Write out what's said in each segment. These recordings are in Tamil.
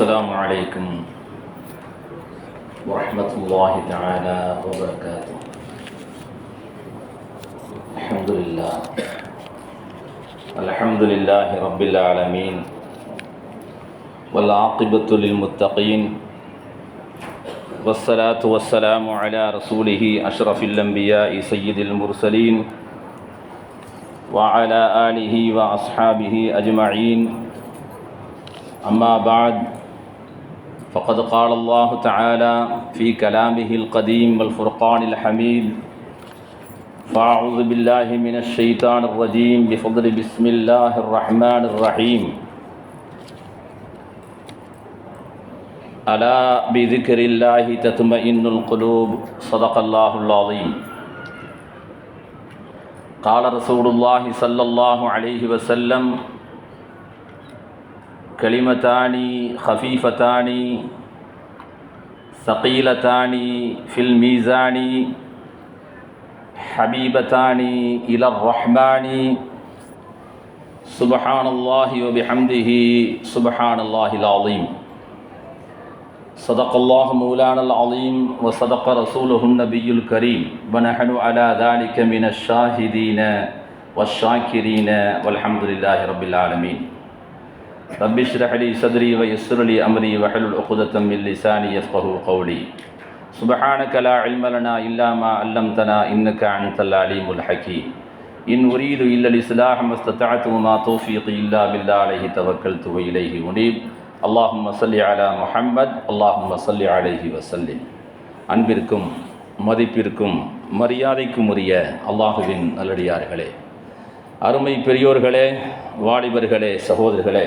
السلام عليكم ورحمة الله تعالى وبركاته. الحمد لله. الحمد لله رب العالمين. والعاقبة للمتقين. والصلاة والسلام على رسوله أشرف الأنبياء سيد المرسلين وعلى آله وأصحابه أجمعين. أما بعد فقد قال الله تعالى في كلامه القديم والفرقان الحميد فأعوذ بالله من الشيطان الرجيم بفضل بسم الله الرحمن الرحيم. ألا بذكر الله تطمئن القلوب؟ صدق الله العظيم. قال رسول الله صلى الله عليه وسلم كلمتان خفيفتان ثقيلتان في الميزان حبيبتان إلى الرحمن. سبحان الله وبحمده سبحان الله العظيم. صدق الله مولانا العظيم وصدق رسوله النبي الكريم. ونحن على ذلك من الشاهدين والشاكرين والحمد لله رب العالمين. رب اشرح لي صدري ويسر لي امري واحلل عقدة من لساني يفقهوا قولي سبحانك لا علم لنا الا ما علمتنا انك انت العليم الحكيم ان اريد الا الاصلاح ما استطعت وما توفيقي الا بالله عليه توكلت واليه انيب اللهم صل على محمد اللهم صل عليه وسلم அன்பிற்கும் மதிப்பிற்கும் மரியாதைக்கும் உரிய அல்லாஹுவின் நல்லடியார்களே அருமை பெரியோர்களே வாலிபர்களே சகோதரர்களே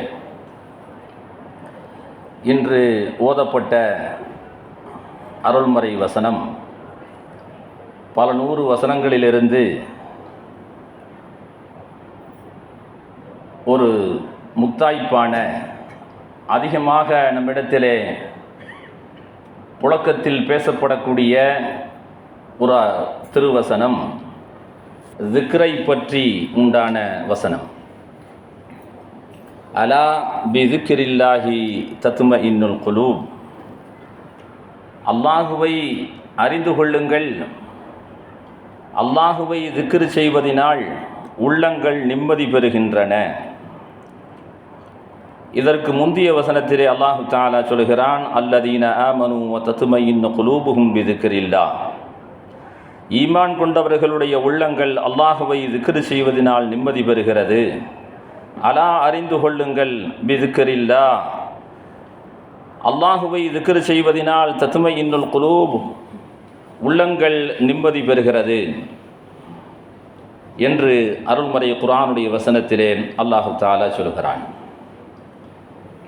இன்று ஓதப்பட்ட அருள்மறை வசனம் பல நூறு வசனங்களிலிருந்து ஒரு முத்தாய்ப்பான அதிகமாக நம்மிடத்திலே புழக்கத்தில் பேசப்படக்கூடிய ஒரு திருவசனம் திக்ரை பற்றி உண்டான வசனம். அலா பிதுக்கிரில்லாஹி தத்தும இன்னுல் குலூப். அல்லாஹுவை அறிந்து கொள்ளுங்கள். அல்லாஹுவை திக்ரு செய்வதினால் உள்ளங்கள் நிம்மதி பெறுகின்றன. இதற்கு முந்தைய வசனத்திலே அல்லாஹு தாலா சொல்கிறான் அல்லதீன ஆமனு தத்துமையின் குலூபுகும் பிதிக்கிரில்லா. ஈமான் கொண்டவர்களுடைய உள்ளங்கள் அல்லாஹுவை திக்ரு செய்வதனால் நிம்மதி பெறுகிறது. அலா அறிந்து கொள்ளுங்கள் பிதுக்கரில்லா. அல்லாஹுவை திக்ரு செய்வதனால் தத்துமை இன்னுல் குலூப் உள்ளங்கள் நிம்மதி பெறுகிறது என்று அருள்முறை குரானுடைய வசனத்திலே அல்லாஹு தாலா சொல்கிறான்.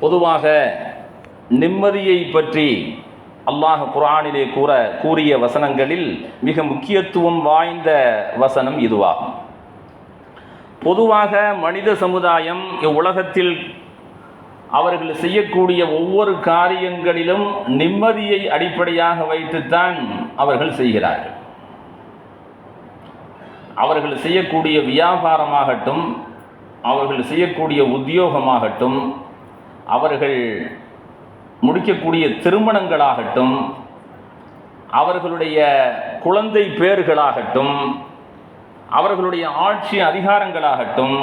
பொதுவாக நிம்மதியை பற்றி அல்லாஹ் குரானிலே கூற கூறிய வசனங்களில் மிக முக்கியத்துவம் வாய்ந்த வசனம் இதுவாகும். பொதுவாக மனித சமுதாயம் இவ்வுலகத்தில் அவர்கள் செய்யக்கூடிய ஒவ்வொரு காரியங்களிலும் நிம்மதியை அடிப்படையாக வைத்துத்தான் அவர்கள் செய்கிறார்கள். அவர்கள் செய்யக்கூடிய வியாபாரமாகட்டும் அவர்கள் செய்யக்கூடிய உத்தியோகமாகட்டும் அவர்கள் முடிக்கக்கூடிய திருமணங்களாகட்டும் அவர்களுடைய குழந்தை பேர்களாகட்டும் அவர்களுடைய ஆட்சி அதிகாரங்களாகட்டும்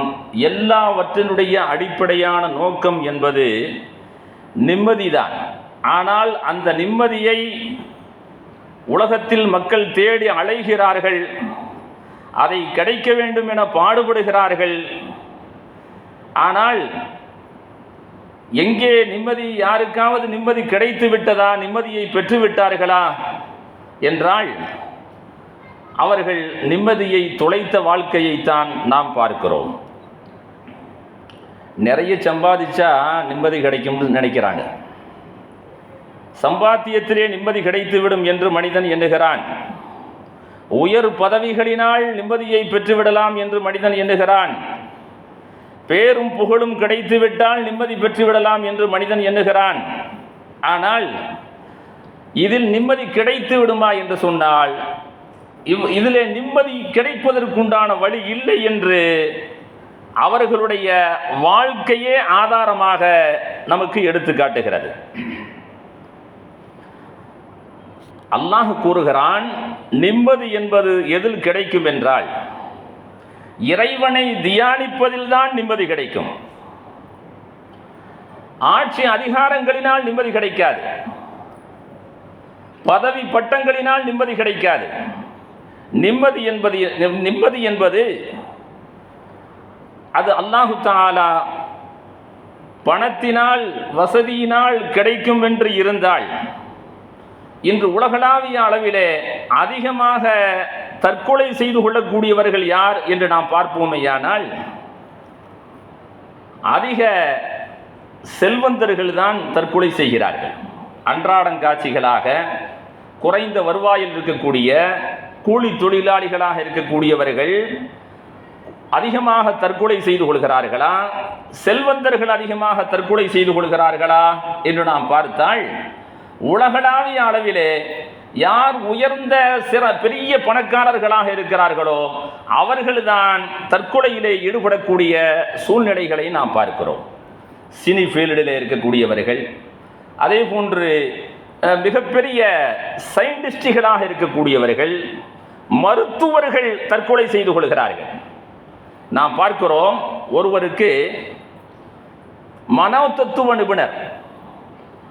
எல்லாவற்றினுடைய அடிப்படையான நோக்கம் என்பது நிம்மதிதான். ஆனால் அந்த நிம்மதியை உலகத்தில் மக்கள் தேடி அலைகிறார்கள். அதை கிடைக்க வேண்டும் என பாடுபடுகிறார்கள். ஆனால் எங்கே நிம்மதி யாருக்காவது நிம்மதி கிடைத்து விட்டதா நிம்மதியை பெற்று விட்டார்களா என்றால் அவர்கள் நிம்மதியை துளைத்த வாழ்க்கையைத்தான் நாம் பார்க்கிறோம். நிறைய சம்பாதிச்சா நிம்மதி கிடைக்கும்னு நினைக்கிறாங்க. சம்பாத்தியத்திலே நிம்மதி கிடைத்துவிடும் என்று மனிதன் எண்ணுகிறான். உயர் பதவிகளினால் நிம்மதியை பெற்றுவிடலாம் என்று மனிதன் எண்ணுகிறான். பேரும் புகழும் கிடைத்துவிட்டால் நிம்மதி பெற்றுவிடலாம் என்று மனிதன் எண்ணுகிறான். ஆனால் இதில் நிம்மதி கிடைத்து விடுமா என்று சொன்னால் இவ் இதில் நிம்மதி கிடைப்பதற்குண்டான வழி இல்லை என்று அவர்களுடைய வாழ்க்கையே ஆதாரமாக நமக்கு எடுத்து காட்டுகிறது. அல்லாஹ் கூறுகிறான் நிம்மதி என்பது எதில் கிடைக்கும் என்றால் இறைவனை தியானிப்பதில் தான் நிம்மதி கிடைக்கும். ஆட்சி அதிகாரங்களினால் நிம்மதி கிடைக்காது. பதவி பட்டங்களினால் நிம்மதி கிடைக்காது. நிம்மதி என்பது நிம்மதி என்பது அது அல்லாஹு தாலா பணத்தினால் வசதியினால் கிடைக்கும் என்று இருந்தால் இன்று உலகளாவிய அளவிலே அதிகமாக தற்கொலை செய்து கொள்ளக்கூடியவர்கள் யார் என்று நாம் பார்ப்போமேயானால் அதிக செல்வந்தர்கள் தான் தற்கொலை செய்கிறார்கள். அன்றாடங்காட்சிகளாக குறைந்த வருவாயில் இருக்கக்கூடிய கூலி தொழிலாளிகளாக இருக்கக்கூடியவர்கள் அதிகமாக தற்கொலை செய்து கொள்கிறார்களா? செல்வந்தர்கள் அதிகமாக தற்கொலை செய்து கொள்கிறார்களா? என்று நாம் பார்த்தால் உலகளாவிய அளவிலே யார் உயர்ந்த சிற பெரிய பணக்காரர்களாக இருக்கிறார்களோ அவர்கள்தான் தற்கொலையிலே ஈடுபடக்கூடிய சூழ்நிலைகளை நாம் பார்க்கிறோம். சினி ஃபீல்டில் இருக்கக்கூடியவர்கள் அதே போன்று மிகப்பெரிய சயின்டிஸ்டுகளாக இருக்கக்கூடியவர்கள் மருத்துவர்கள் தற்கொலை செய்து கொள்கிறார்கள். நாம் பார்க்கிறோம் ஒருவருக்கு மனோ தத்துவ நிபுணர்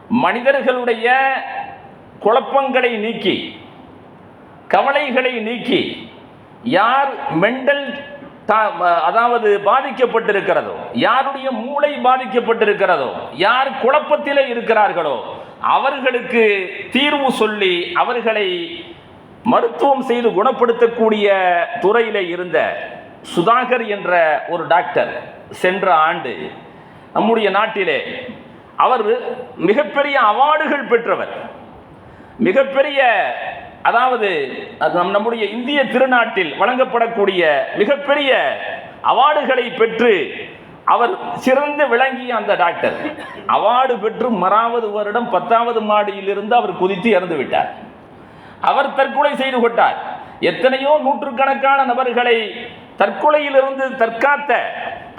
மனிதர்களுடைய குழப்பங்களை நீக்கி கவலைகளை நீக்கி யார் மெண்டல் அதாவது பாதிக்கப்பட்டிருக்கிறதோ யாருடைய மூளை பாதிக்கப்பட்டிருக்கிறதோ யார் குழப்பத்திலே இருக்கிறார்களோ அவர்களுக்கு தீர்வு சொல்லி அவர்களை மருத்துவம் செய்து குணப்படுத்தக்கூடிய துறையில் இருந்த சுதாகர் என்ற ஒரு டாக்டர் சென்ற ஆண்டு நம்முடைய நாட்டிலே அவர் மிகப்பெரிய அவார்டுகள் பெற்றவர். மிகப்பெரிய அதாவது நம் நம்முடைய இந்திய திருநாட்டில் வழங்கப்படக்கூடிய மிகப்பெரிய அவார்டுகளை பெற்று அவர் சிறந்து விளங்கிய அந்த டாக்டர். அவார்டு பெற்று மறாவது வருடம் பத்தாவது மாடியிலிருந்து அவர் குதித்து இறந்து விட்டார். அவர் தற்கொலை செய்து கொண்டார். எத்தனையோ நூற்றுக்கணக்கான நபர்களை தற்கொலையிலிருந்து தற்காத்த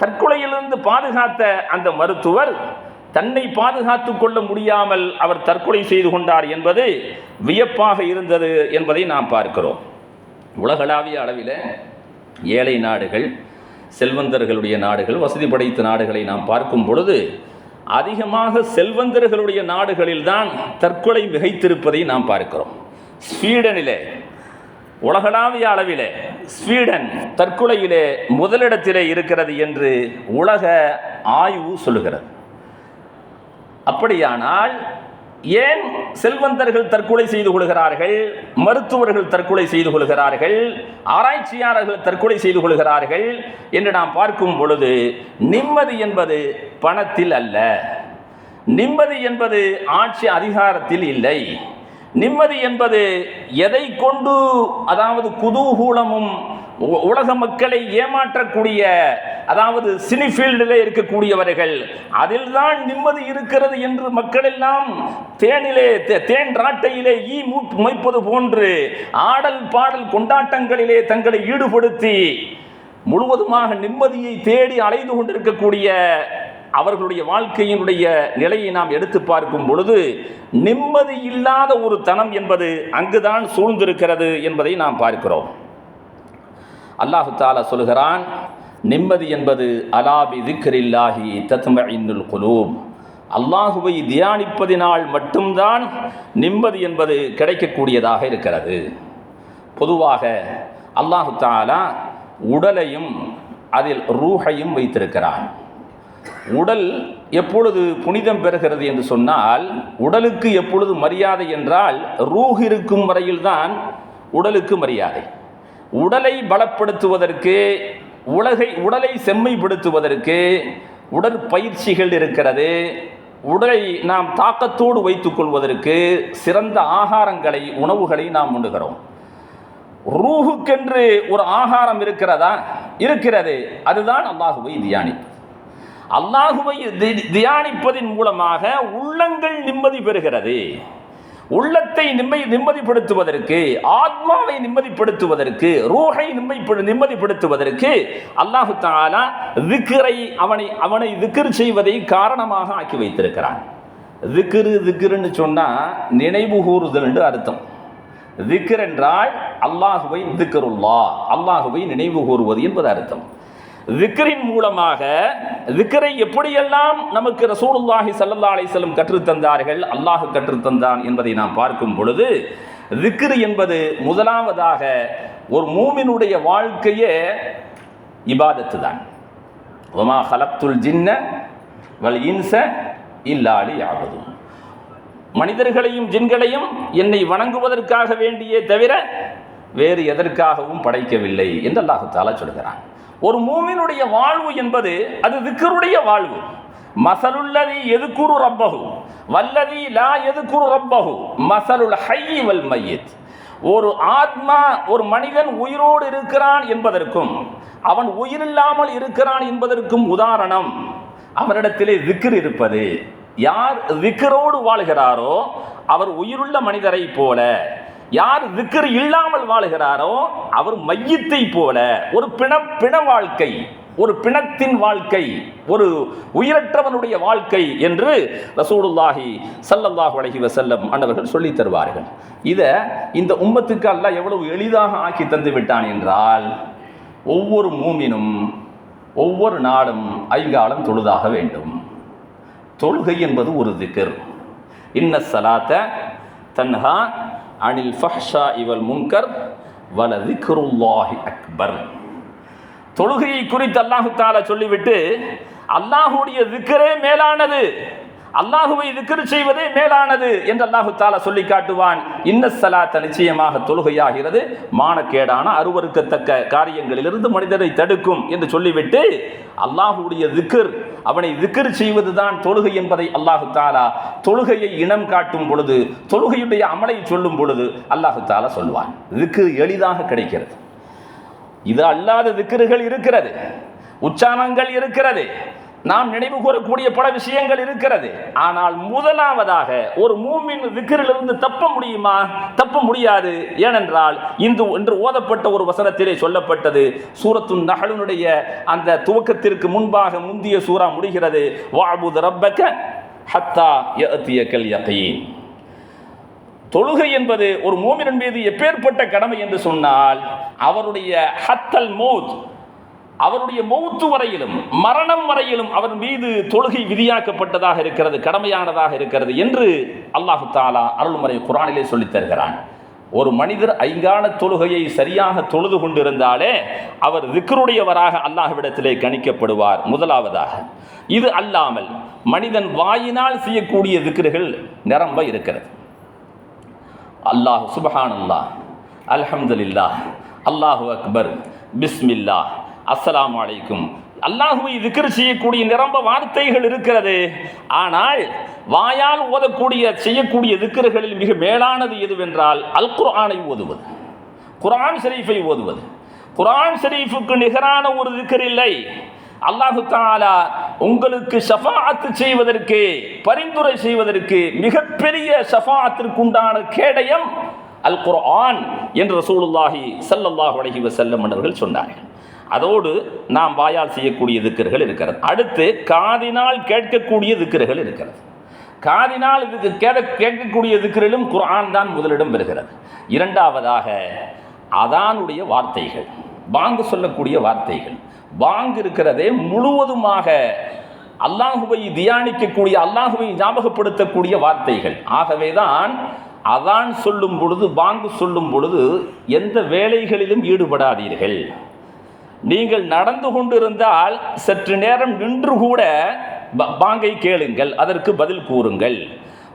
தற்கொலையிலிருந்து பாதுகாத்த அந்த மருத்துவர் தன்னை பாதுகாத்து கொள்ள முடியாமல் அவர் தற்கொலை செய்து கொண்டார் என்பது வியப்பாக இருந்தது என்பதை நாம் பார்க்கிறோம். உலகளாவிய அளவில் ஏழை நாடுகள் செல்வந்தர்களுடைய நாடுகள் வசதி படைத்த நாடுகளை நாம் பார்க்கும் பொழுது அதிகமாக செல்வந்தர்களுடைய நாடுகளில்தான் தற்கொலை மிகைத்திருப்பதை நாம் பார்க்கிறோம். ஸ்வீடனிலே உலகளாவிய அளவிலே ஸ்வீடன் தற்கொலையிலே முதலிடத்திலே இருக்கிறது என்று உலக ஆய்வு சொல்லுகிறது. அப்படியானால் ஏன் செல்வந்தர்கள் தற்கொலை செய்து கொள்கிறார்கள் மருத்துவர்கள் தற்கொலை செய்து கொள்கிறார்கள் ஆராய்ச்சியாளர்கள் தற்கொலை செய்து கொள்கிறார்கள் என்று நாம் பார்க்கும் பொழுது நிம்மதி என்பது பணத்தில் அல்ல. நிம்மதி என்பது ஆட்சி அதிகாரத்தில் இல்லை. நிம்மதி என்பது எதை கொண்டு அதாவது குதூகூலமும் உலக மக்களை ஏமாற்றக்கூடிய அதாவது சினிஃபீல்டில் இருக்கக்கூடியவர்கள் அதில் தான் நிம்மதி இருக்கிறது என்று மக்கள் எல்லாம் தேனிலே தேன் ராட்டையிலே ஈ மூ- போன்று ஆடல் பாடல் கொண்டாட்டங்களிலே தங்களை ஈடுபடுத்தி முழுவதுமாக நிம்மதியை தேடி அலைந்து கொண்டிருக்கக்கூடிய அவர்களுடைய வாழ்க்கையினுடைய நிலையை நாம் எடுத்து பார்க்கும் பொழுது நிம்மதி இல்லாத ஒரு தனம் என்பது அங்குதான் சூழ்ந்திருக்கிறது என்பதை நாம் பார்க்கிறோம். அல்லாஹு தாலா சொல்கிறான் நிம்மதி என்பது அலாபி திக்ரில்லாஹி தத்மஇன்னுல் குலூப். அல்லாஹுவை தியானிப்பதினால் மட்டும்தான் நிம்மதி என்பது கிடைக்கக்கூடியதாக இருக்கிறது. பொதுவாக அல்லாஹு தாலா உடலையும் அதில் ரூஹையும் வைத்திருக்கிறான். உடல் எப்பொழுது புனிதம் பெறுகிறது என்று சொன்னால் உடலுக்கு எப்பொழுது மரியாதை என்றால் ரூஹ் இருக்கும் வரையில்தான் உடலுக்கு மரியாதை. உடலை பலப்படுத்துவதற்கு உலகை உடலை செம்மைப்படுத்துவதற்கு உடற்பயிற்சிகள் இருக்கிறது. உடலை நாம் தாக்கத்தோடு வைத்துக் கொள்வதற்கு சிறந்த ஆகாரங்களை உணவுகளை நாம் உண்டுகிறோம். ரூஹுக்கென்று ஒரு ஆகாரம் இருக்கிறதா? இருக்கிறது. அதுதான் அல்லாஹுவை தியானிப்பது அல்லாஹுவை தி- தியானிப்பதின் மூலமாக உள்ளங்கள் நிம்மதி பெறுகிறது. உள்ளத்தை நிம்மதி நிம்மதிப்படுத்துவதற்கு ஆத்மாவை நிம்மதிப்படுத்துவதற்கு ரூஹை நிம்மை நிம்மதிப்படுத்துவதற்கு அல்லாஹு தாலா திக்கரை அவனை அவனை திக்கர் செய்வதை காரணமாக ஆக்கி வைத்திருக்கிறான். திக்ரு திக்கருன்னு சொன்னால் நினைவு கூறுதல் என்று அர்த்தம். திக்கர் என்றால் அல்லாஹுவை திக்கருல்லா அல்லாஹுவை நினைவு கூறுவது என்பது அர்த்தம். விக்ரின் மூலமாக விக்ரை எப்படியெல்லாம் நமக்கு ரசூலுல்லாஹி சல்லா அலிஸ்லம் கற்றுத்தந்தார்கள் அல்லாஹ் கற்றுத்தந்தான் என்பதை நாம் பார்க்கும் பொழுது விக்ரு என்பது முதலாவதாக ஒரு மூமினுடைய வாழ்க்கையே இபாதத்து தான். ஒமா ஹலத்துல் ஜின்ன வல் இன்ச இல்லாடி ஆவதும் மனிதர்களையும் ஜின்களையும் என்னை வணங்குவதற்காக வேண்டியே தவிர வேறு எதற்காகவும் படைக்கவில்லை என்று அல்லாஹு தாலா சொல்கிறான். ஒரு மூமினுடைய வாழ்வு என்பது அது திக்கருடைய வாழ்வு. மசலுள்ளதி எதுக்குரு ரப்பகு வல்லதி லா எதுக்குரு ரப்பகு மசலுல் ஹையி வல் மையத். ஒரு ஆத்மா ஒரு மனிதன் உயிரோடு இருக்கிறான் என்பதற்கும் அவன் உயிரில்லாமல் இருக்கிறான் என்பதற்கும் உதாரணம் அவனிடத்திலே திக்ர் இருப்பது. யார் திக்கரோடு வாழ்கிறாரோ அவர் உயிருள்ள மனிதரை போல. யார் திக்கர் இல்லாமல் வாழுகிறாரோ அவர் மையத்தை போல ஒரு பிண பிண வாழ்க்கை ஒரு பிணத்தின் வாழ்க்கை ஒரு உயிரற்றவனுடைய வாழ்க்கை என்று ரசூலுல்லாஹி சல்லல்லாஹு அலைஹி வசல்லம் அன்னவர்கள் சொல்லி தருவார்கள். இதை இந்த உம்மத்துக்கு அல்ல எவ்வளவு எளிதாக ஆக்கி தந்து விட்டான் என்றால் ஒவ்வொரு மூமினும் ஒவ்வொரு நாடும் ஐங்காலம் தொழுதாக வேண்டும். தொழுகை என்பது ஒரு திக்கர் இன்ன சலாத்த தன்ஹா அனில் ஃபஹ்ஷா இவல் முன்கர் வல திக்ருல்லாஹி அக்பர். தொழுகையை குறித்து அல்லாஹு தாலா சொல்லிவிட்டு அல்லாஹுடைய திக்கரே மேலானது. அல்லாஹுவை திக்கர் செய்வதே மேலானது என்று அல்லாஹு தாலா சொல்லி காட்டுவான். இன்ன சலாத்த நிச்சயமாக தொழுகையாகிறது. மானக்கேடான அருவருக்கத்தக்க காரியங்களிலிருந்து மனிதரை தடுக்கும் என்று சொல்லிவிட்டு அல்லாஹுடைய திக்கர் அவனை திக்கர் செய்வதுதான் தொழுகை என்பதை அல்லாஹு தாலா தொழுகையை இனம் காட்டும் பொழுது தொழுகையுடைய அமலை சொல்லும் பொழுது அல்லாஹு தாலா சொல்வான். திக்கு எளிதாக கிடைக்கிறது. இது அல்லாத திக்கர்கள் இருக்கிறது. உச்சாரணங்கள் இருக்கிறது. நாம் நினைவு கூறக்கூடிய பல விஷயங்கள் இருக்கிறது. ஆனால் முதலாவதாக ஒரு மூமின் திக்கிரிலிருந்து தப்ப முடியுமா? தப்ப முடியாது. ஏனென்றால் இந்து என்று ஓதப்பட்ட ஒரு வசனத்திலே சொல்லப்பட்டது. சூரத்து நகலுடைய அந்த துவக்கத்திற்கு முன்பாக முந்திய சூறா முடிகிறது. வாபுத் ரப்பக்க ஹத்தா யஅத்தியக்கல் யகீன். தொழுகை என்பது ஒரு மூமினன் மீது எப்பேற்பட்ட கடமை என்று சொன்னால் அவருடைய ஹத்தல் மௌத் அவருடைய மௌத்து வரையிலும் மரணம் வரையிலும் அவர் மீது தொழுகை விதியாக்கப்பட்டதாக இருக்கிறது கடமையானதாக இருக்கிறது என்று அல்லாஹு தாலா அருள்முறை குரானிலே சொல்லித் தருகிறான். ஒரு மனிதர் ஐங்கான தொழுகையை சரியாக தொழுது கொண்டிருந்தாலே அவர் திக்ருடையவராக அல்லாஹ்விடத்திலே கணிக்கப்படுவார். முதலாவதாக இது அல்லாமல் மனிதன் வாயினால் செய்யக்கூடிய திக்ருகள் நிரம்ப இருக்கிறது. அல்லாஹ் சுபஹான் அல்லாஹ் அல்ஹம்துலில்லா அல்லாஹு அக்பர் பிஸ்மில்லா அஸ்லாம் வலைக்கும் அல்லாஹுவை திக்கர் செய்யக்கூடிய நிரம்ப வார்த்தைகள் இருக்கிறது. ஆனால் வாயால் ஓதக்கூடிய செய்யக்கூடிய திக்கர்களில் மிக மேலானது எதுவென்றால் அல் குர்ஆனை ஓதுவது. குரான் ஷரீஃபை ஓதுவது. குரான் ஷரீஃபுக்கு நிகரான ஒரு திக்கர் இல்லை. அல்லாஹு தாலா உங்களுக்கு ஷஃபாத்து செய்வதற்கு பரிந்துரை செய்வதற்கு மிகப்பெரிய ஷஃபாஅத்திற்குண்டான கேடயம் அல் குர்ஆன் என்று ரசூலுல்லாஹி ஸல்லல்லாஹு அலைஹி வசல்லம் அவர்கள் சொன்னார்கள். அதோடு நாம் வாயால் செய்யக்கூடிய திக்கர்கள் இருக்கிறது. அடுத்து காதினால் கேட்கக்கூடிய திக்கர்கள் இருக்கிறது. காதினால் இதுக்கு கேட்க கேட்கக்கூடிய திக்கரிலும் குரான் தான் முதலிடம் பெறுகிறது. இரண்டாவதாக அதானுடைய வார்த்தைகள் பாங்கு சொல்லக்கூடிய வார்த்தைகள். பாங்கு இருக்கிறதே முழுவதுமாக அல்லாஹுவை தியானிக்கக்கூடிய அல்லாஹுவை ஞாபகப்படுத்தக்கூடிய வார்த்தைகள். ஆகவேதான் அதான் சொல்லும் பொழுது பாங்கு சொல்லும் பொழுது எந்த வேலைகளிலும் ஈடுபடாதீர்கள். நீங்கள் நடந்து கொண்டிருந்தால் சற்று நேரம் நின்று கூட பாங்கை கேளுங்கள் அதற்கு பதில் கூறுங்கள்.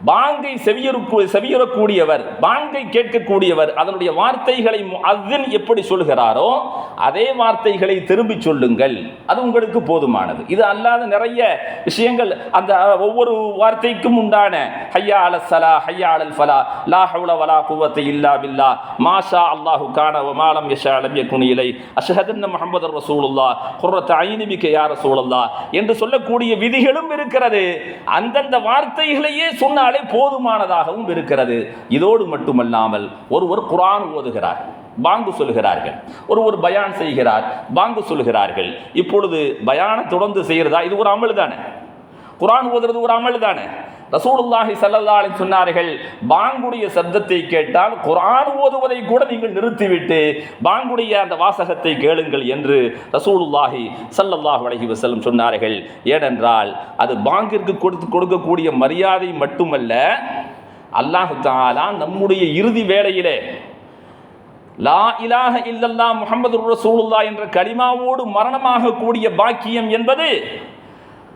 பாங்கை செவியருக்கு செவியுறக்கூடியவர் பாங்கை கேட்கக்கூடியவர் அதனுடைய வார்த்தைகளை அஸ்ஸின் எப்படி சொல்கிறாரோ அதே வார்த்தைகளை திரும்பி சொல்லுங்கள். அது உங்களுக்கு போதுமானது. இது அல்லாத நிறைய விஷயங்கள். அந்த ஒவ்வொரு வார்த்தைக்கும் உண்டான ஹையா அல சலா ஹையா அலல் ஃபலா லா ஹவுல வலா குவத்தை இல்லா பில்லா மாஷா அல்லாஹு கான மாலம் யஷா அலம் யகுனி இலை அஷ்ஹதன்ன முஹம்மது குர்ரத் ஐனி யார் ரசூலுல்லா என்று சொல்லக்கூடிய விதிகளும் இருக்கிறது. அந்தந்த வார்த்தைகளையே சொன்ன இருந்தாலே போதுமானதாகவும் இருக்கிறது. இதோடு மட்டுமல்லாமல் ஒருவர் குரான் ஓதுகிறார் பாங்கு சொல்கிறார்கள். ஒருவர் பயான் செய்கிறார் பாங்கு சொல்கிறார்கள். இப்பொழுது பயானை தொடர்ந்து செய்கிறதா? இது ஒரு அமல் தானே குரான் ஓதுறது ஒரு அமல் தானே ரசூலுல்லாஹி ஸல்லல்லாஹு சொன்னார்கள் பாங்குடைய சப்தத்தை கேட்டால் குரான் ஓதுவதை கூட நீங்கள் நிறுத்திவிட்டு பாங்குடைய அந்த வாசகத்தை கேளுங்கள் என்று ரசூலுல்லாஹி சல்லல்லாஹ் அலைஹி வஸல்லம் சொன்னார்கள். ஏனென்றால் அது பாங்கிற்கு கொடுத்து கொடுக்கக்கூடிய மரியாதை மட்டுமல்ல அல்லாஹ் நம்முடைய இறுதி வேளையிலே லா இலாக இல்லல்லா முகமது ரசூலுல்லா என்ற கலிமாவோடு மரணமாக கூடிய பாக்கியம் என்பது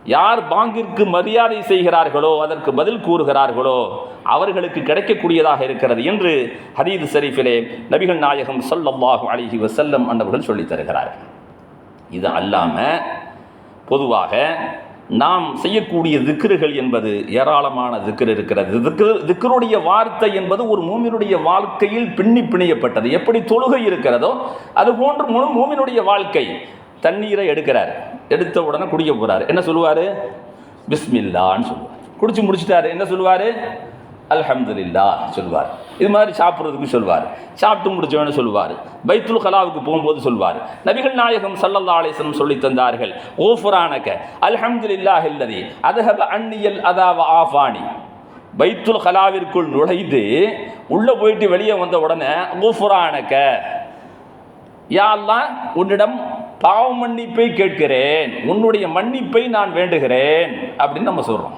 யார் பாங்கிற்கு மரியாதை செய்கிறார்களோ அதற்கு பதில் கூறுகிறார்களோ அவர்களுக்கு கிடைக்கக்கூடியதாக இருக்கிறது என்று ஹதீது ஷரீஃபிலே நபிகள் நாயகம் ஸல்லல்லாஹு அலைஹி வசல்லம் அன்னவர்கள் சொல்லித் தருகிறார்கள். இது அல்லாமல் பொதுவாக நாம் செய்யக்கூடிய திக்ருகள் என்பது ஏராளமான திக்ர் இருக்கிறது. திக்ரு திக்ருடைய வார்த்தை என்பது ஒரு மூமினுடைய வாழ்க்கையில் பின்னி பிணையப்பட்டது. எப்படி தொழுகை இருக்கிறதோ அது போன்று மூமினுடைய வாழ்க்கை தண்ணீரை எடுக்கிறார். எடுத்த உடனே குடிக்க போகிறாரு என்ன சொல்லுவார்? பிஸ்மில்லான்னு சொல்லுவார். குடிச்சு முடிச்சிட்டாரு. என்ன சொல்லுவார்? அல்ஹம்துலில்லா சொல்வார் இது மாதிரி சாப்பிட்றதுக்கு சொல்வார் சாப்பிட்டு முடிச்சவனு சொல்வார் பைத்துல் கலாவுக்கு போகும்போது சொல்வார் நபிகள் நாயகம் சல்லல்லா அலிஸ்லம் சொல்லி தந்தார்கள் ஓஃபுரானக அல்ஹம்துலில்லா இல்லதி அதஹப அன்னியல் அதாவ ஆஃபானி. பைத்துல் கலாவிற்குள் நுழைந்து உள்ளே போயிட்டு வெளியே வந்த உடனே ஓஃபுரானக யாரெல்லாம் உன்னிடம் பாவ மன்னிப்பை கேட்கிறேன் உன்னுடைய மன்னிப்பை நான் வேண்டுகிறேன் அப்படின்னு நம்ம சொல்கிறோம்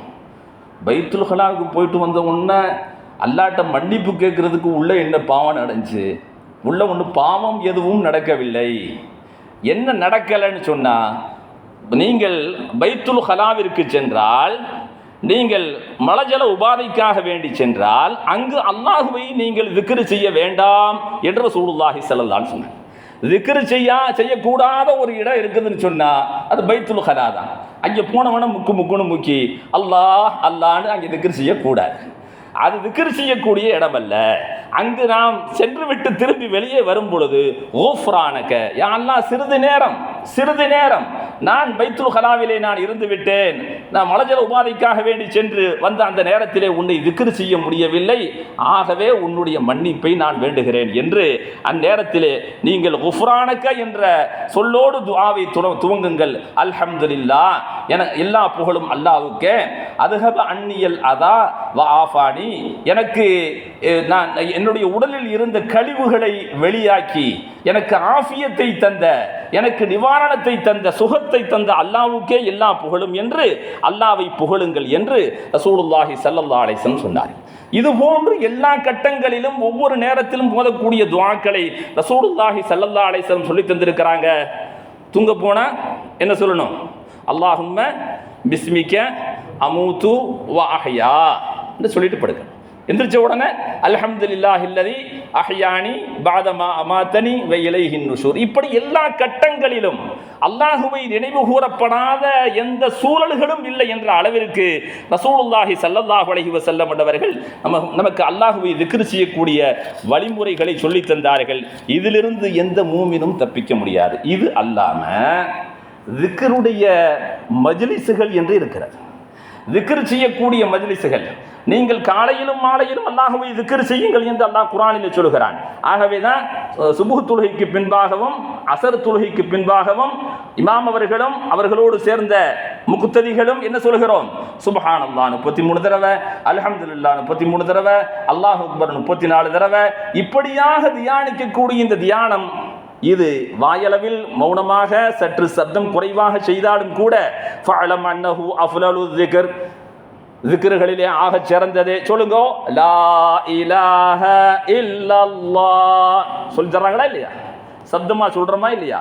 பைத்துல் கலாவுக்கு போயிட்டு வந்த உடனே அல்லாட்ட மன்னிப்பு கேட்குறதுக்கு உள்ளே என்ன பாவம் நடந்துச்சு? உள்ளே ஒன்று பாவம் எதுவும் நடக்கவில்லை. என்ன நடக்கலைன்னு சொன்னால் நீங்கள் பைத்துல் ஹலாவிற்கு சென்றால் நீங்கள் மலஜல உபாதைக்காக வேண்டி சென்றால் அங்கு அல்லாஹுவை நீங்கள் விக்கிரி செய்ய வேண்டாம் என்று சூடுல்லாஹி செல்லலான்னு சொன்னேன் திக்ரு செய்யா செய்யக்கூடாத ஒரு இடம் இருக்குதுன்னு சொன்னால் அது பைத்துல் ஹலா தான் அங்கே போனவன முக்கு முக்குன்னு முக்கி அல்லாஹ் அல்லான்னு அங்கே திக்ரு செய்யக்கூடாது. அது திக்ரு செய்யக்கூடிய இடம் அல்ல அங்கு நாம் சென்று விட்டு திரும்பி வெளியே வரும் பொழுது ஓஃப்ரானக்க யாரெல்லாம் சிறிது நேரம் சிறிது நேரம் நான் பைத்துல் ஹலாவிலே நான் இருந்து விட்டேன். நான் மலஜல உபாதைக்காக வேண்டி சென்று வந்த அந்த நேரத்திலே உன்னை திக்ரு செய்ய முடியவில்லை. ஆகவே உன்னுடைய மன்னிப்பை நான் வேண்டுகிறேன் என்று அந்நேரத்திலே நீங்கள் குஃப்ரானக்க என்ற சொல்லோடு துவாவை துவ- துவங்குங்கள். அல்ஹம்துலில்லா என எல்லா புகழும் அல்லாவுக்கே அதுகப அந்நியல் அதா. ஆஃபானி எனக்கு நான் என்னுடைய உடலில் இருந்த கழிவுகளை வெளியாக்கி எனக்கு ஆஃபியத்தை தந்த எனக்கு நிவாரணத்தை தந்த சுகத்தை தந்த அல்லாவுக்கே எல்லா புகழும் என்று அல்லாவை புகழுங்கள் என்று ரசூலுல்லாஹி சல்லல்லா அலைஹி சொன்னார். இது போன்று எல்லா கட்டங்களிலும் ஒவ்வொரு நேரத்திலும் போதக்கூடிய துவாக்களை ரசூலுல்லாஹி சல்லல்லா அலைஹி சொல்லி தந்திருக்கிறாங்க. தூங்க போனா என்ன சொல்லணும்? அல்லாஹும்ம பிஸ்மிக்க அமூத்து வாஹயா என்று சொல்லிட்டு படுக்கணும். எந்திரிச்ச உடனே அல்ஹம்துலில்லாஹ் இல்லதி அஹ்யானி பாதமா அமாத்தனி வ இலைஹின் நுஷூர். இப்படி எல்லா கட்டங்களிலும் அல்லாஹுவை நினைவு கூறப்படாத எந்த சூழல்களும் இல்லை என்ற அளவிற்கு ரசூலுல்லாஹி சல்லல்லாஹு அலைஹி வஸல்லம் என்றவர்கள் நம்ம நமக்கு அல்லாஹுவை திக்ர் செய்யக்கூடிய வழிமுறைகளை சொல்லித் தந்தார்கள். இதிலிருந்து எந்த மூமினும் தப்பிக்க முடியாது. இது அல்லாமல் திக்ருடைய மஜ்லிசுகள் என்று இருக்கிறது. திக்ர் செய்யக்கூடிய மஜ்லிஸுகள் நீங்கள் காலையிலும் மாலையிலும் அல்லாஹுவை திக்ர் செய்யுங்கள் என்று அல்லாஹ் குரானில் சொல்கிறான் ஆகவே தான் சுபுஹ் தொழுகைக்கு பின்பாகவும் அசர் தொழுகைக்கு பின்பாகவும் இமாம் அவர்களும் அவர்களோடு சேர்ந்த முக்குத்ததிகளும் என்ன சொல்கிறோம் சுபஹான் அல்லா முப்பத்தி மூணு தடவை அலஹம்துல்லா முப்பத்தி மூணு தடவை அல்லாஹ் அக்பர் முப்பத்தி நாலு தடவை. இப்படியாக தியானிக்கக்கூடிய இந்த தியானம் இது வாயளவில் மௌனமாக சற்று சப்தம் குறைவாக செய்தாலும் கூட ஃபஅலம் அன்னஹு அஃலலு திக்ர் திக்ருகளிலே ஆகச் சிறந்தது. சொல்லுங்க லா இலாஹ இல்லல்லாஹ். சொல்லி தர்றாங்களா இல்லையா? சப்தமா சொல்றோமா இல்லையா?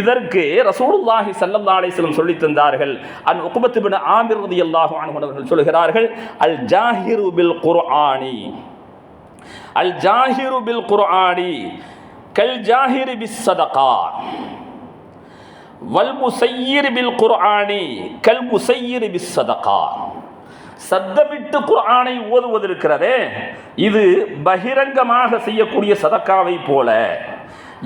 இதற்கு ரசூலுல்லாஹி ஸல்லல்லாஹு அலைஹி வஸல்லம் சொல்லி தந்தார்கள். அன் உக்பத் பின் ஆமிர் ரலியல்லாஹு அன்ஹு அவர்கள் சொல்கிறார்கள் அல் ஜாஹிரு பில் குர்ஆனி. அல் ஜாஹிரு பில் குர்ஆனி. கல் ஜாஹிரு பிஸ் சதகா. வல் முசையிர் பில் குர்ஆனி கல் முசையிர் பிஸ் சதகா. சத்தமிட்டு குர்ஆனை ஓதுவது இருக்கிறதே இது பகிரங்கமாக செய்யக்கூடிய சதக்காவை போல.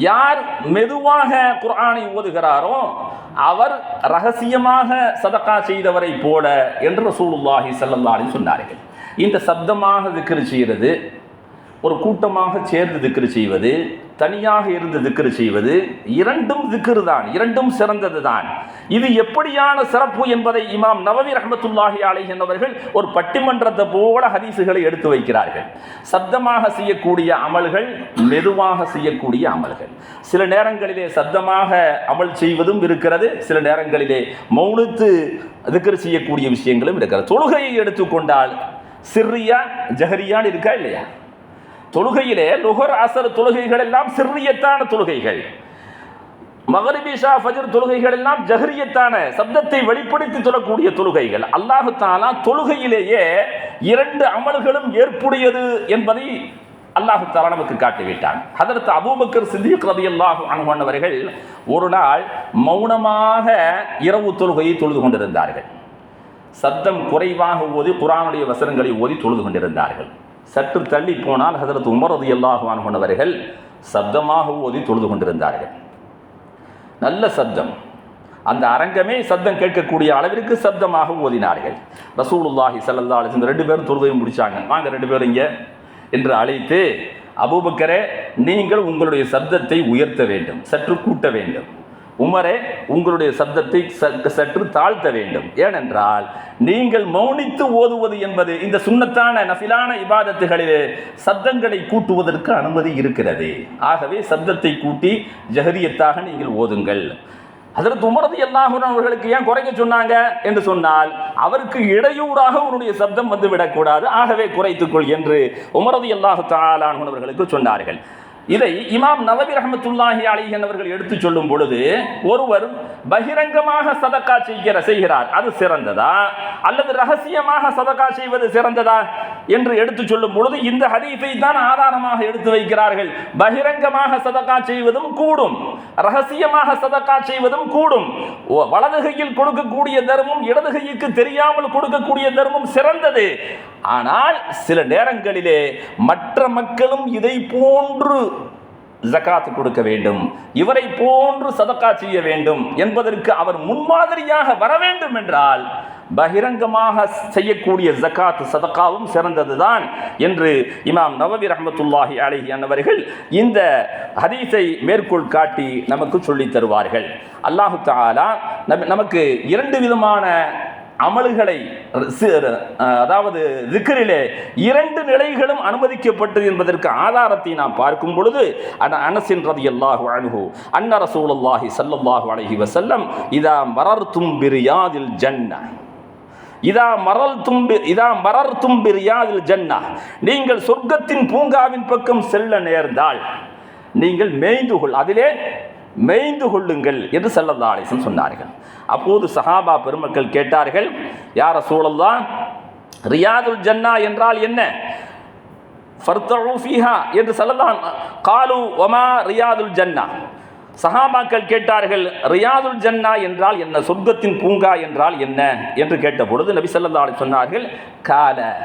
யார் மெதுவாக குர்ஆனை ஓதுகிறாரோ அவர் ரகசியமாக சதக்கா செய்தவரை போல என்று ரசூலுல்லாஹி ஸல்லல்லாஹு சொன்னார்கள். இந்த சப்தமாக இருக்கிற செய்கிறது ஒரு கூட்டமாக சேர்ந்து திக்ரு செய்வது தனியாக இருந்து திக்ரு செய்வது இரண்டும் திக்ரு தான் இரண்டும் சிறந்தது தான் இது எப்படியான சிறப்பு என்பதை இமாம் நவவி ரஹமத்துல்லாஹி அலைஹி என்பவர்கள் ஒரு பட்டிமன்றத்தை போல ஹதீசுகளை எடுத்து வைக்கிறார்கள். சப்தமாக செய்யக்கூடிய அமல்கள் மெதுவாக செய்யக்கூடிய அமல்கள். சில நேரங்களிலே சப்தமாக அமல் செய்வதும் இருக்கிறது சில நேரங்களிலே மௌனத்து திக்ரு செய்யக்கூடிய விஷயங்களும் இருக்கிறது. தொழுகையை எடுத்துக்கொண்டால் சிறியா ஜஹரியான்னு இருக்கா இல்லையா? தொழுகையிலே நுகர் அசர் தொழுகைகள் எல்லாம் சிறியத்தான தொழுகைகள் மகரிபிஷா ஃபஜர் தொழுகைகள் எல்லாம் ஜஹரியத்தான சப்தத்தை வெளிப்படுத்தி சொல்லக்கூடிய தொழுகைகள். அல்லாஹு தாலா தொழுகையிலேயே இரண்டு அமல்களும் ஏற்புடையது என்பதை அல்லாஹு தாலா நமக்கு காட்டிவிட்டான். அதற்கு அபூபக்கர் சித்திக் ரதியல்லாஹு அனுகொண்டவர்கள் ஒரு நாள் மௌனமாக இரவு தொழுகையை தொழுது கொண்டிருந்தார்கள். சத்தம் குறைவாக ஓதி குரானுடைய வசனங்களை ஓதி தொழுது கொண்டிருந்தார்கள். சற்று தள்ளி போனால் ஹசரத் உமரது எல்லாகுவான் கொண்டவர்கள் சப்தமாக ஓதி தொழுது கொண்டிருந்தார்கள். நல்ல சப்தம். அந்த அரங்கமே சப்தம் கேட்கக்கூடிய அளவிற்கு சப்தமாக ஓதினார்கள். ரசூலுல்லாஹி சல்லா அலிசன் ரெண்டு பேரும் தொழுகையும் முடித்தாங்க வாங்க ரெண்டு பேரும் இங்கே என்று அழைத்து அபூபக்கரே நீங்கள் உங்களுடைய சப்தத்தை உயர்த்த வேண்டும் சற்று கூட்ட வேண்டும். உமரே உங்களுடைய சப்தத்தை சற்று சற்று தாழ்த்த வேண்டும். ஏனென்றால் நீங்கள் மௌனித்து ஓதுவது என்பது இந்த சுண்ணத்தான நஃபிலான இபாதத்துகளிலே சப்தங்களை கூட்டுவதற்கு அனுமதி இருக்கிறது. ஆகவே சப்தத்தை கூட்டி ஜஹரியத்தாக நீங்கள் ஓதுங்கள். அதற்கு உமரது எல்லாரும் அவர்களுக்கு ஏன் குறைக்க சொன்னாங்க? என்று சொன்னால் அவருக்கு இடையூறாக உன்னுடைய சப்தம் வந்து விடக்கூடாது ஆகவே குறைத்துக்கொள் என்று உமரது அல்லாஹு தாலானவர்களுக்கு சொன்னார்கள். இதை இமாம் நவபி ரஹமத்துல்லாஹி அலிஹன் அவர்கள் எடுத்து சொல்லும் பொழுது ஒருவர் பகிரங்கமாக சதக்கா செய்கிற செய்கிறார். அது சிறந்ததா? அல்லது ரகசியமாக சதக்கா செய்வது சிறந்ததா என்று எடுத்து சொல்லும் பொழுது இந்த ஹதீஃபை தான் ஆதாரமாக எடுத்து வைக்கிறார்கள். பகிரங்கமாக சதக்கா செய்வதும் கூடும். ரகசியமாக சதக்கா செய்வதும் கூடும். வலது கையில் கொடுக்கக்கூடிய தர்மம் இடது கைக்கு தெரியாமல் கொடுக்கக்கூடிய தர்மம் சிறந்தது. ஆனால் சில நேரங்களிலே மற்ற மக்களும் இதை போன்று ஜக்காத்து கொடுக்க வேண்டும். இவரை போன்று சதக்கா செய்ய வேண்டும் என்பதற்கு அவர் முன்மாதிரியாக வர வேண்டும் என்றால் பகிரங்கமாக செய்யக்கூடிய ஜகாத் சதக்காவும் சிறந்ததுதான் என்று இமாம் நவவி ரஹமத்துல்லாஹி அலைஹி அன்னவர்கள் இந்த ஹதீஸை மேற்கோள் காட்டி நமக்கு சொல்லித் தருவார்கள். அல்லாஹு தாலா நமக்கு இரண்டு விதமான அமல்களை அதாவது திக்கரிலே இரண்டு நிலைகளும் அனுமதிக்கப்பட்டது என்பதற்கு ஆதாரத்தை நாம் பார்க்கும் பொழுது அனசின் ரதி ரதியல்லாஹு அணுகு அன்ன ரசூலுல்லாஹி ஸல்லல்லாஹு அலைஹி செல்லம் இதா மரர் பிரியாதில் ஜன்ன. இதா மரல் தும்பி இதா மரர் தும்பிரியாதில் ஜன்னா. நீங்கள் சொர்க்கத்தின் பூங்காவின் பக்கம் செல்ல நேர்ந்தால் நீங்கள் மேய்ந்து கொள் அதிலே மேய்ந்து கொள்ளுங்கள் என்று செல்லல்லா சொன்னார்கள். அப்போது சஹாபா பெருமக்கள் கேட்டார்கள் யார சூழல்தான் ரியாதுல் ஜன்னா என்றால் என்ன? ஃபர்தஉ ஃபீஹா என்று சொல்லலாம். காலு ஒமா ரியாதுல் ஜன்னா? சஹாபாக்கள் கேட்டார்கள் ரியாதுல் ஜன்னா என்றால் என்ன? சொர்க்கத்தின் பூங்கா என்றால் என்ன? என்று கேட்ட பொழுது நபி சொல்லா சொன்னார்கள் கால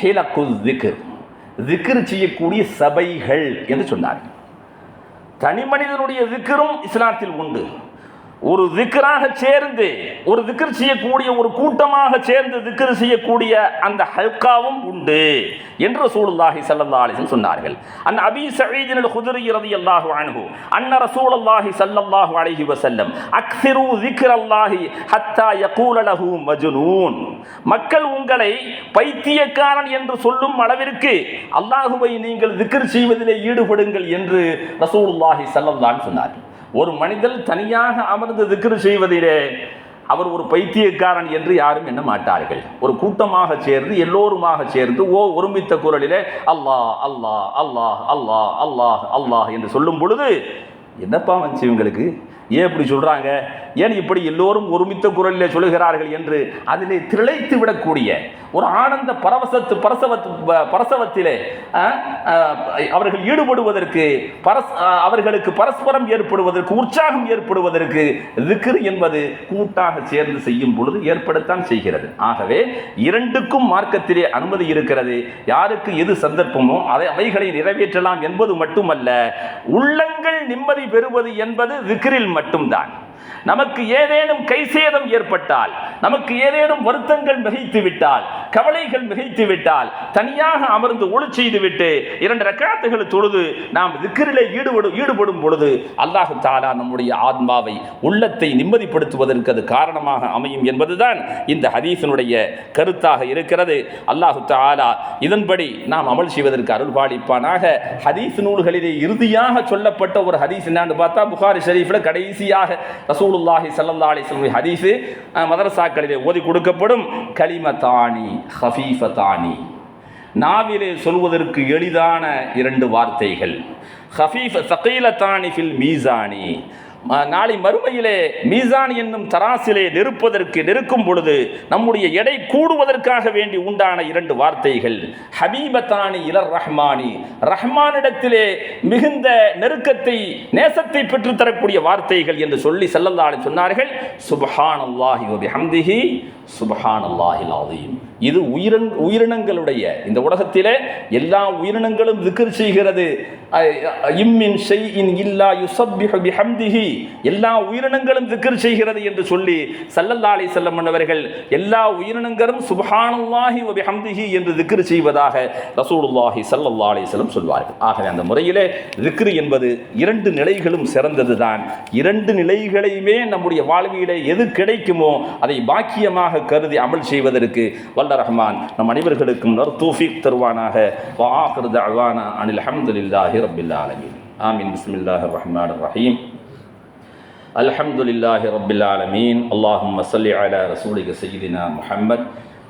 ஹிலகுல் திக்ர். திக்ர் செய்யக்கூடிய சபைகள் என்று சொன்னார்கள். தனி மனிதனுடைய திக்கரும் இஸ்லாத்தில் உண்டு. ஒரு திக்கராக சேர்ந்து ஒரு திக்கர் செய்யக்கூடிய ஒரு கூட்டமாக சேர்ந்து திக்கர் செய்யக்கூடிய அந்த ஹல்காவும் உண்டு என்று ரசூலுல்லாஹி ஸல்லல்லாஹு அலைஹி சொன்னார்கள். அன் அபி சயீதின் அல் குதுரி அல்லாஹு அணுகு அன்ன ரசூலுல்லாஹி ஸல்லல்லாஹு வசல்லம் அக்சிரு அக்ஸிரு ذிக்ரல்லாஹி ஹத்தா யகூலலஹு மஜுனூன். மக்கள் உங்களை பைத்தியக்காரன் என்று சொல்லும் அளவிற்கு அல்லாஹுவை நீங்கள் திக்கர் செய்வதிலே ஈடுபடுங்கள் என்று ரசூலுல்லாஹி ஸல்லல்லாஹு சொன்னார்கள். ஒரு மனிதன் தனியாக அமர்ந்து திக்ரு செய்வதிலே அவர் ஒரு பைத்தியக்காரன் என்று யாரும் எண்ண மாட்டார்கள். ஒரு கூட்டமாக சேர்ந்து எல்லோருமாக சேர்ந்து ஓ ஒருமித்த குரலிலே அல்லாஹ் அல்லாஹ் அல்லாஹ் அல்லாஹ் அல்லாஹ் அல்லாஹ் என்று சொல்லும் பொழுது என்னப்பா வந்துச்சு இவங்களுக்கு? ஏன் இப்படி சொல்கிறாங்க ஏன் இப்படி எல்லோரும் ஒருமித்த குரலில் சொல்லுகிறார்கள் என்று அதிலே திளைத்து விடக்கூடிய ஒரு ஆனந்த பரவசத்து பரசவத்து பரசவத்திலே அவர்கள் ஈடுபடுவதற்கு பரஸ் அவர்களுக்கு பரஸ்பரம் ஏற்படுவதற்கு உற்சாகம் ஏற்படுவதற்கு திக்ர் என்பது கூட்டாக சேர்ந்து செய்யும் பொழுது ஏற்படத்தான் செய்கிறது. ஆகவே இரண்டுக்கும் மார்க்கத்திலே அனுமதி இருக்கிறது. யாருக்கு எது சந்தர்ப்பமோ அதை அவைகளை நிறைவேற்றலாம் என்பது மட்டுமல்ல உள்ளங்கள் நிம்மதி பெறுவது என்பது திக்ரில் மட்டும்தான். நமக்கு ஏதேனும் கை சேதம் ஏற்பட்டால் நமக்கு ஏதேனும் வருத்தங்கள் மிகைத்து விட்டால் கவலைகள் மிகைத்து விட்டால் தனியாக அமர்ந்து ஒளி செய்து விட்டு இரண்டு ரக்காத்துகள் தொழுது நாம் திக்கரிலே ஈடுபடும் ஈடுபடும் பொழுது அல்லாஹு தாலா நம்முடைய ஆத்மாவை உள்ளத்தை நிம்மதிப்படுத்துவதற்கு அது காரணமாக அமையும் என்பதுதான் இந்த ஹதீசனுடைய கருத்தாக இருக்கிறது. அல்லாஹு தாலா இதன்படி நாம் அமல் செய்வதற்கு அருள் பாலிப்பானாக ஹதீஸ் நூல்களிலே இறுதியாக சொல்லப்பட்ட ஒரு ஹதீஸ் என்னான்னு பார்த்தா புகாரி ஷரீஃபில் கடைசியாக ரசூலுல்லாஹி சல்லா அலைஹி வஸல்லம் மதரசாக்களிலே ஓதி கொடுக்கப்படும். கலிமதானி ஹஃபீஃபதானி நாவிலே சொல்வதற்கு எளிதான இரண்டு வார்த்தைகள். ஹஃபீஃப் சகீலத்தானி ஃபில் மீசானி நாளை மறுமையிலே மீசான் என்னும் தராசிலே நெருப்பதற்கு நெருக்கும் பொழுது நம்முடைய எடை கூடுவதற்காக வேண்டி உண்டான இரண்டு வார்த்தைகள். ஹபீபத்தானி இலர் ரஹ்மானி. ரஹ்மானிடத்திலே மிகுந்த நெருக்கத்தை நேசத்தை பெற்றுத் தரக்கூடிய வார்த்தைகள் என்று சொல்லி செல்லந்தாலே சொன்னார்கள். சுபஹான் அல்லாஹி ஹம்திஹி சுபஹான் அல்லாஹில் ஆதீம் இது உயிரன் உயிரினங்களுடைய இந்த உலகத்திலே எல்லா உயிரினங்களும் திக்ர் செய்கிறது. இம்மின் ஷெய் இன் இல்லா யுஸப்பிஹு பிஹம்திஹி. எல்லா உயிரினங்களும் திக்ர் செய்கிறது என்று சொல்லி சல்லல்லா அலி வஸல்லம் அவர்கள் எல்லா உயிரினங்களும் சுபஹானுல்லாஹி வ பிஹம்திஹி என்று திக்ர் செய்வதாக ரசூலுல்லாஹி சல்லல்லா அலி செல்லம் சொல்வார்கள். ஆகவே அந்த முறையிலே திக்ரு என்பது இரண்டு நிலைகளும் சிறந்ததுதான். இரண்டு நிலைகளையுமே நம்முடைய வாழ்வியிலே எது கிடைக்குமோ அதை பாக்கியமாக கருதி அமல் செய்வதற்கு வல்ல ரஹ்மான் நம் அனைவர்களுக்கும் நர் தூஃபிக் தருவானாக வாஹிர் தஅவானா அனில் ஹம்துலில்லாஹி ரப்பில் ஆலமீன் ஆமீன் பிஸ்மில்லாஹிர் ரஹ்மானிர் ரஹீம் الحمد لله رب العالمين اللهم صل على رسولك سيدنا محمد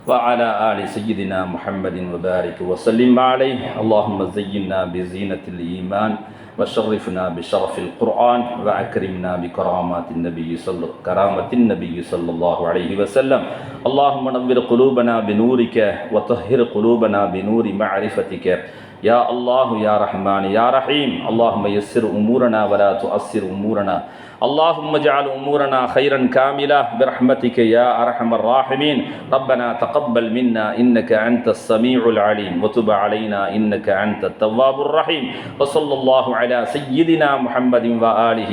وعلى آل سيدنا محمد وبارك وسلم عليه اللهم زينا بزينة الإيمان وشرفنا بشرف القرآن وأكرمنا بكرامات النبي صلى كرامة النبي صلى الله عليه وسلم. اللهم نور قلوبنا بنورك وطهر قلوبنا بنور معرفتك. يا الله يا رحمن يا رحيم. اللهم يسر أمورنا ولا تؤثر أمورنا. اللهم اجعل أمورنا خيرا كاملة برحمتك يا أرحم الراحمين. ربنا تقبل منا إنك أنت السميع العليم. وتب علينا إنك أنت التواب الرحيم. وصلى الله على سيدنا محمد وآله